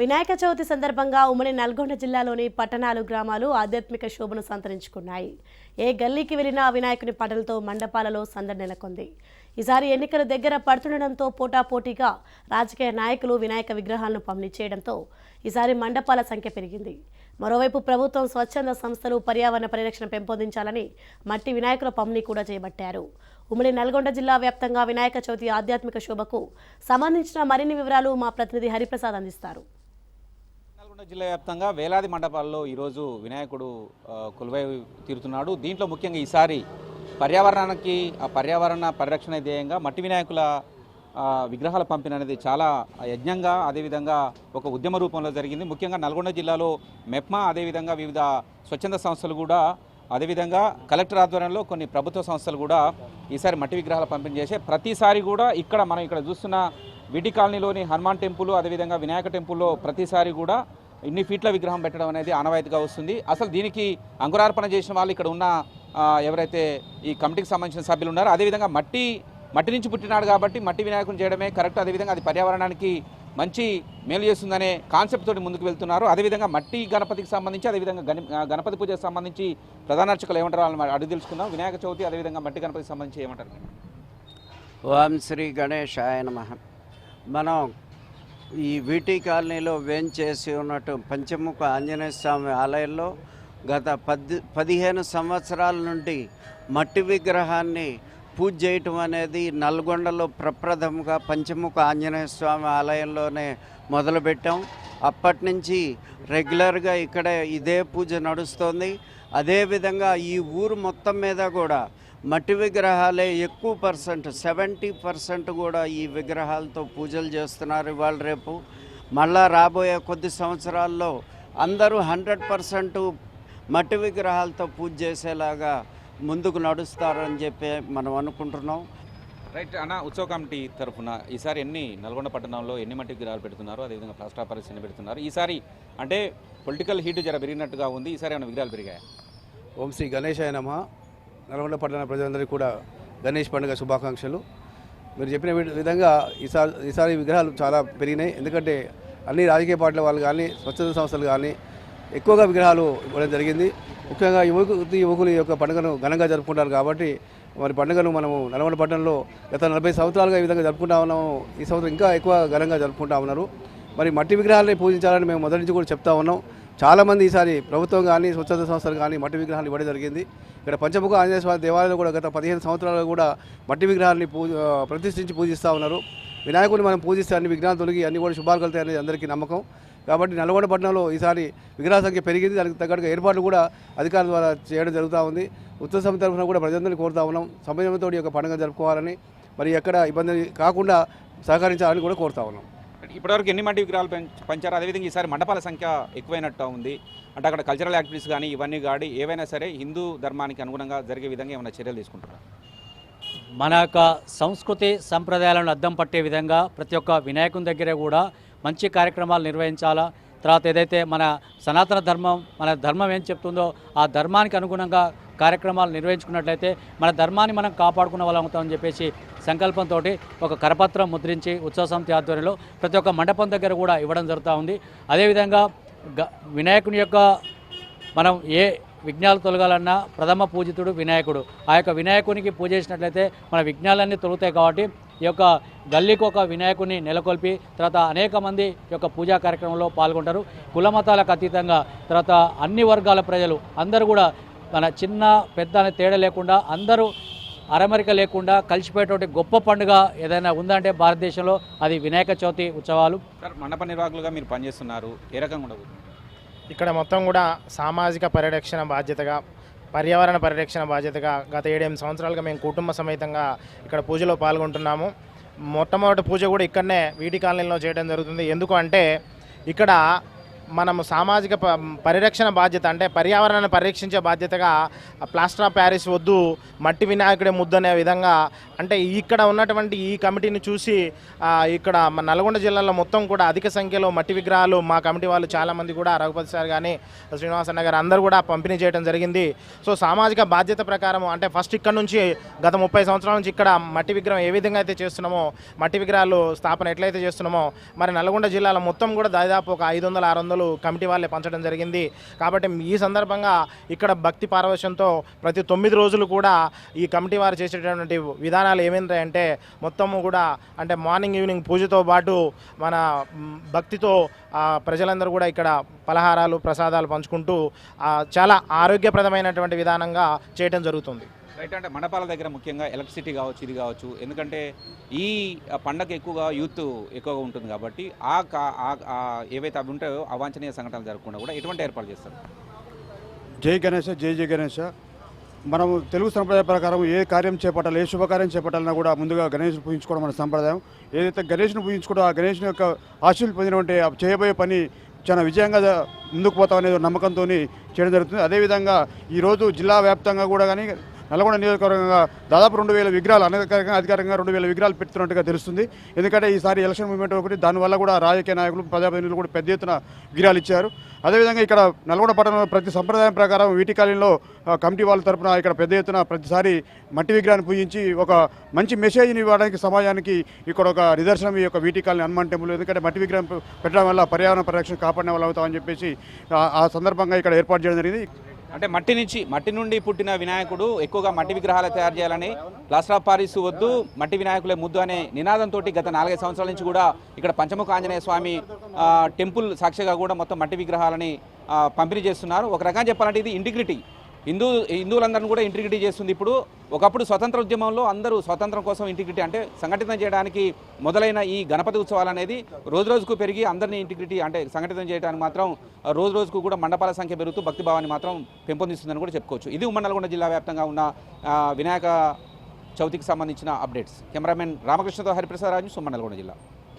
వినాయక చవితి సందర్భంగా ఉమ్మడి నల్గొండ జిల్లాలోని పట్టణాలు గ్రామాలు ఆధ్యాత్మిక శోభను సంతరించుకున్నాయి. ఏ గల్లీకి వెళ్ళినా వినాయకుని పటలతో మండపాలలో సందడి నెలకొంది. ఈసారి ఎన్నికలు దగ్గర పడుతుండడంతో పోటాపోటీగా రాజకీయ నాయకులు వినాయక విగ్రహాలను పంపిణీ చేయడంతో ఈసారి మండపాల సంఖ్య పెరిగింది. మరోవైపు ప్రభుత్వం స్వచ్ఛంద సంస్థలు పర్యావరణ పరిరక్షణ పెంపొందించాలని మట్టి వినాయకుల పంపిణీ కూడా చేపట్టారు. ఉమ్మడి నల్గొండ జిల్లా వ్యాప్తంగా వినాయక చవితి ఆధ్యాత్మిక శోభకు సంబంధించిన మరిన్ని వివరాలు మా ప్రతినిధి హరిప్రసాద్ అందిస్తారు. జిల్లా వ్యాప్తంగా వేలాది మండపాల్లో ఈరోజు వినాయకుడు కొలువై తీరుతున్నాడు. దీంట్లో ముఖ్యంగా ఈసారి పర్యావరణానికి ఆ పర్యావరణ పరిరక్షణ ధ్యేయంగా మట్టి వినాయకుల విగ్రహాల పంపిణీ అనేది చాలా యజ్ఞంగా అదేవిధంగా ఒక ఉద్యమ రూపంలో జరిగింది. ముఖ్యంగా నల్గొండ జిల్లాలో మెప్మా అదేవిధంగా వివిధ స్వచ్ఛంద సంస్థలు కూడా అదేవిధంగా కలెక్టర్ ఆధ్వర్యంలో కొన్ని ప్రభుత్వ సంస్థలు కూడా ఈసారి మట్టి విగ్రహాల పంపిణీ చేసే ప్రతిసారి కూడా ఇక్కడ మనం ఇక్కడ చూస్తున్న విటి కాలనీలోని హనుమాన్ టెంపుల్ అదేవిధంగా వినాయక టెంపుల్లో ప్రతిసారి కూడా ఇన్ని ఫీట్ల విగ్రహం పెట్టడం అనేది ఆనవాయితీగా వస్తుంది. అసలు దీనికి అంకురార్పణ చేసిన వాళ్ళు ఇక్కడ ఉన్న ఎవరైతే ఈ కమిటీకి సంబంధించిన సభ్యులు ఉన్నారో అదేవిధంగా మట్టి మట్టి నుంచి పుట్టినాడు కాబట్టి మట్టి వినాయకుని చేయడమే కరెక్ట్. అదేవిధంగా అది పర్యావరణానికి మంచి మేలు చేస్తుందనే కాన్సెప్ట్ తోటి ముందుకు వెళ్తున్నారు. అదేవిధంగా మట్టి గణపతికి సంబంధించి అదేవిధంగా గణ గణపతి పూజకు సంబంధించి ప్రధాన అర్చకులు ఏమంటారు అడిగి తెలుసుకుందాం. వినాయక చవితి అదేవిధంగా మట్టి గణపతికి సంబంధించి ఏమంటారు ఓం శ్రీ గణేశాయ నమ. మనం ఈ వీటి కాలనీలో వేంచేసి ఉన్నట్టు పంచముఖ ఆంజనేయ స్వామి ఆలయంలో గత పది పదిహేను సంవత్సరాల నుండి మట్టి విగ్రహాన్ని పూజ చేయటం అనేది నల్గొండలో ప్రప్రథముగా పంచముఖ ఆంజనేయ స్వామి ఆలయంలోనే మొదలుపెట్టాం. అప్పటి నుంచి రెగ్యులర్గా ఇక్కడ ఇదే పూజ నడుస్తోంది. అదేవిధంగా ఈ ఊరు మొత్తం మీద కూడా మట్టి విగ్రహాలే ఎక్కువ పర్సెంట్ సెవెంటీ పర్సెంట్ కూడా ఈ విగ్రహాలతో పూజలు చేస్తున్నారు ఇవాళ రేపు. మళ్ళా రాబోయే కొద్ది సంవత్సరాల్లో అందరూ హండ్రెడ్ పర్సెంట్ మట్టి విగ్రహాలతో పూజ చేసేలాగా ముందుకు నడుస్తారని చెప్పి మనం అనుకుంటున్నాం. రైట్ అన్న ఉత్సవ కమిటీ తరఫున ఈసారి ఎన్ని నల్గొండ పట్టణంలో ఎన్ని మట్టి విగ్రహాలు పెడుతున్నారు అదేవిధంగా ప్లాస్టర్ పరిస్థితి ఎన్ని పెడుతున్నారు? ఈసారి అంటే పొలిటికల్ హీట్ జర పెరిగినట్టుగా ఉంది ఈసారి ఏమైనా విగ్రహాలు పెరిగాయి? ఓం శ్రీ గణేశాయ నమ. నల్గొండ పట్టణ ప్రజలందరికీ కూడా గణేష్ పండుగ శుభాకాంక్షలు. మీరు చెప్పిన విధంగా ఈసారి ఈసారి విగ్రహాలు చాలా పెరిగినాయి. ఎందుకంటే అన్ని రాజకీయ పార్టీల వాళ్ళు కానీ స్వచ్ఛంద సంస్థలు కానీ ఎక్కువగా విగ్రహాలు ఇవ్వడం జరిగింది. ముఖ్యంగా యువకులు యువకులు యొక్క పండుగను ఘనంగా జరుపుకుంటారు కాబట్టి మరి పండుగను మనము నల్గొండ పట్టణంలో గత నలభై సంవత్సరాలుగా ఈ విధంగా జరుపుకుంటా ఉన్నాము. ఈ సంవత్సరం ఇంకా ఎక్కువ ఘనంగా జరుపుకుంటా ఉన్నారు. మరి మట్టి విగ్రహాలని పూజించాలని మేము మొదటి నుంచి కూడా చెప్తా ఉన్నాం. చాలామంది ఈసారి ప్రభుత్వం కానీ స్వచ్ఛంద సంస్థలు కానీ మట్టి విగ్రహాలు ఇవ్వడం జరిగింది. ఇక్కడ పంచముఖ ఆంజనేయ స్వామి దేవాలయంలో కూడా గత పదిహేను సంవత్సరాలు కూడా మట్టి విగ్రహాన్ని పూజ ప్రతిష్ఠించి పూజిస్తూ ఉన్నారు. వినాయకుడిని మనం పూజిస్తే అన్ని విఘ్నాలు తొలగి అన్ని కూడా శుభాలు కలుతాయి అనేది అందరికీ నమ్మకం. కాబట్టి నల్గొండ పట్టణంలో ఈసారి విగ్రహ సంఖ్య పెరిగింది. దానికి తగ్గట్టుగా ఏర్పాట్లు కూడా అధికారుల ద్వారా చేయడం జరుగుతూ ఉంది. ఉత్తర సమితి తరఫున కూడా ప్రజలందరినీ కోరుతా ఉన్నాం. సమయంతో ఈ యొక్క పండుగ జరుపుకోవాలని మరి ఎక్కడ ఇబ్బంది కాకుండా సహకరించాలని కూడా కోరుతా ఉన్నాం. ఇప్పటివరకు ఎన్ని మట్టి విగ్రహాలు పెంచ- పంచారు అదేవిధంగా ఈసారి మండపాల సంఖ్య ఎక్కువైనట్టు ఉంది. అంటే అక్కడ కల్చరల్ యాక్టివిటీస్ కానీ ఇవన్నీ కాడి ఏవైనా సరే హిందూ ధర్మానికి అనుగుణంగా జరిగే విధంగా ఏమైనా చర్యలు తీసుకుంటారు మన యొక్క సంస్కృతి సంప్రదాయాలను అద్దం పట్టే విధంగా ప్రతి ఒక్క వినాయకుని దగ్గర కూడా మంచి కార్యక్రమాలు నిర్వహించాలా. తర్వాత ఏదైతే మన సనాతన ధర్మం మన ధర్మం ఏం చెప్తుందో ఆ ధర్మానికి అనుగుణంగా కార్యక్రమాలు నిర్వహించుకున్నట్లయితే మన ధర్మాన్ని మనం కాపాడుకున్న వాళ్ళం అవుతామని చెప్పేసి సంకల్పంతో ఒక కరపత్రం ముద్రించి ఉత్సవ సమితి ఆధ్వర్యంలో ప్రతి ఒక్క మండపం దగ్గర కూడా ఇవ్వడం జరుగుతూ ఉంది. అదేవిధంగా గ వినాయకుని యొక్క మనం ఏ విఘ్నాలు తొలగాలన్నా ప్రథమ పూజితుడు వినాయకుడు. ఆ యొక్క వినాయకునికి పూజ చేసినట్లయితే మన విఘ్నాలన్నీ తొలుగుతాయి కాబట్టి ఈ యొక్క గల్లీకి ఒక వినాయకుని నెలకొల్పి తర్వాత అనేక మంది యొక్క పూజా కార్యక్రమంలో పాల్గొంటారు. కుల మతాలకు అతీతంగా తర్వాత అన్ని వర్గాల ప్రజలు అందరూ కూడా మన చిన్న పెద్ద అనే తేడా లేకుండా అందరూ అరమరిక లేకుండా కలిసిపోయేటువంటి గొప్ప పండుగ ఏదైనా ఉందంటే భారతదేశంలో అది వినాయక చవితి ఉత్సవాలు. సార్ మండప నిర్వాహకులుగా మీరు పనిచేస్తున్నారు ఏ రకంగా ఉండదు ఇక్కడ మొత్తం కూడా సామాజిక పరిరక్షణ బాధ్యతగా పర్యావరణ పరిరక్షణ బాధ్యతగా గత ఏడెనిమిది సంవత్సరాలుగా మేము కుటుంబ సమేతంగా ఇక్కడ పూజలో పాల్గొంటున్నాము. మొట్టమొదటి పూజ కూడా ఇక్కడనే వీటి కాలనీలో చేయడం జరుగుతుంది. ఎందుకు అంటే ఇక్కడ మనము సామాజిక ప- పరిరక్షణ బాధ్యత అంటే పర్యావరణాన్ని పరిరక్షించే బాధ్యతగా ప్లాస్టర్ ఆఫ్ ప్యారిస్ వద్దు మట్టి వినాయకుడే ముద్దు అనే విధంగా అంటే ఇక్కడ ఉన్నటువంటి ఈ కమిటీని చూసి ఇక్కడ మన నల్గొండ జిల్లాలో మొత్తం కూడా అధిక సంఖ్యలో మట్టి విగ్రహాలు మా కమిటీ వాళ్ళు చాలామంది కూడా రఘుపతి సార్ కానీ శ్రీనివాసన్న గారు అందరూ కూడా పంపిణీ చేయడం జరిగింది. సో సామాజిక బాధ్యత ప్రకారం అంటే ఫస్ట్ ఇక్కడ నుంచి గత ముప్పై సంవత్సరాల నుంచి ఇక్కడ మట్టి విగ్రహం ఏ విధంగా అయితే చేస్తున్నామో మట్టి విగ్రహాలు స్థాపన ఎట్లయితే చేస్తున్నామో మరి నల్గొండ జిల్లాలో మొత్తం కూడా దాదాపు ఒక ఐదు వందల ఆరు వందలు కమిటీ వాళ్ళే పంచడం జరిగింది. కాబట్టి ఈ సందర్భంగా ఇక్కడ భక్తి పారవశ్యంతో ప్రతి తొమ్మిది రోజులు కూడా ఈ కమిటీ వారు చేసేటటువంటి విధానాలు ఏమైందంటే మొత్తము కూడా అంటే మార్నింగ్ ఈవినింగ్ పూజతో పాటు మన భక్తితో ప్రజలందరూ కూడా ఇక్కడ పలహారాలు ప్రసాదాలు పంచుకుంటూ చాలా ఆరోగ్యప్రదమైనటువంటి విధానంగా చేయటం జరుగుతుంది. రైట్ అంటే మండపాల దగ్గర ముఖ్యంగా ఎలక్ట్రిసిటీ కావచ్చు ఇది కావచ్చు. ఎందుకంటే ఈ పండగ ఎక్కువగా యూత్ ఎక్కువగా ఉంటుంది కాబట్టి ఆ కా- ఆ- ఏవైతే అవి ఉంటాయో అవాంఛనీయ సంఘటనలు జరగకుండా కూడా ఎటువంటి ఏర్పాటు చేస్తారు? జై గణేష జై జై గణేష. మనం తెలుగు సంప్రదాయ ప్రకారం ఏ కార్యం చేపట్టాలి ఏ శుభకార్యం చేపట్టాలన్నా కూడా ముందుగా గణేష్ను పూజించుకోవడం మన సంప్రదాయం. ఏదైతే గణేష్ను పూజించుకోవడం ఆ గణేష్ని యొక్క ఆశీలు పొందినటువంటి చేయబోయే పని చాలా విజయంగా ముందుకు పోతామనే నమ్మకంతో చేయడం జరుగుతుంది. అదేవిధంగా ఈరోజు జిల్లా వ్యాప్తంగా కూడా కానీ నల్గొండ నియోజకవర్గంగా దాదాపు రెండు వేల విగ్రహాలు అనధికారికంగా అధికారికంగా రెండు వేల విగ్రహాలు పెడుతున్నట్టుగా తెలుస్తుంది. ఎందుకంటే ఈసారి ఎలక్షన్ మూవ్మెంట్ ఒకటి దానివల్ల కూడా రాజకీయ నాయకులు ప్రజాప్రతినిధులు కూడా పెద్ద ఎత్తున విగ్రహాలు ఇచ్చారు. అదేవిధంగా ఇక్కడ నల్గొండ పట్టణంలో ప్రతి సంప్రదాయం ప్రకారం వీటి కాలంలో కమిటీ వాళ్ళ తరపున ఇక్కడ పెద్ద ఎత్తున ప్రతిసారి మట్టి విగ్రహాన్ని పూజించి ఒక మంచి మెసేజ్ని ఇవ్వడానికి సమాజానికి ఇక్కడ ఒక నిదర్శనం ఈ యొక్క వీటి కాలనీ హనుమాన్ టెంపుల్. ఎందుకంటే మట్టి విగ్రహం పెట్టడం వల్ల పర్యావరణ పరిరక్షణ కాపాడిన వాళ్ళు అవుతామని చెప్పేసి ఆ- ఆ సందర్భంగా ఇక్కడ ఏర్పాటు చేయడం జరిగింది. అంటే మట్టి నుంచి మట్టి నుండి పుట్టిన వినాయకుడు ఎక్కువగా మట్టి విగ్రహాలు తయారు చేయాలని ప్లాస్టర్ ఆఫ్ పారిస్ వద్దు మట్టి వినాయకులే ముద్దు అనే నినాదంతో గత నాలుగైదు సంవత్సరాల నుంచి కూడా ఇక్కడ పంచముఖ ఆంజనేయ స్వామి టెంపుల్ సాక్షిగా కూడా మొత్తం మట్టి విగ్రహాలని పంపిణీ చేస్తున్నారు. ఒక రకంగా చెప్పాలంటే ఇది ఇంటిగ్రిటీ. హిందూ హిందువులందరినీ కూడా ఇంటిగ్రిటీ చేస్తుంది. ఇప్పుడు ఒకప్పుడు స్వతంత్ర ఉద్యమంలో అందరూ స్వతంత్రం కోసం ఇంటిగ్రిటీ అంటే సంఘటితం చేయడానికి మొదలైన ఈ గణపతి ఉత్సవాలు అనేది రోజు రోజుకు పెరిగి అందరినీ ఇంటిగ్రిటీ అంటే సంఘటితం చేయడానికి మాత్రం రోజు రోజుకు కూడా మండపాల సంఖ్య పెరుగుతూ భక్తి భావాన్ని మాత్రం పెంపొందిస్తుందని కూడా చెప్పుకోవచ్చు. ఇది ఉమ్మడి నల్గొండ జిల్లా వ్యాప్తంగా ఉన్న వినాయక చవితికి సంబంధించిన అప్డేట్స్ కెమెరామెన్ రామకృష్ణతో హరిప్రసాద్ రాజు సుమ్మన్ నల్గొండ జిల్లా.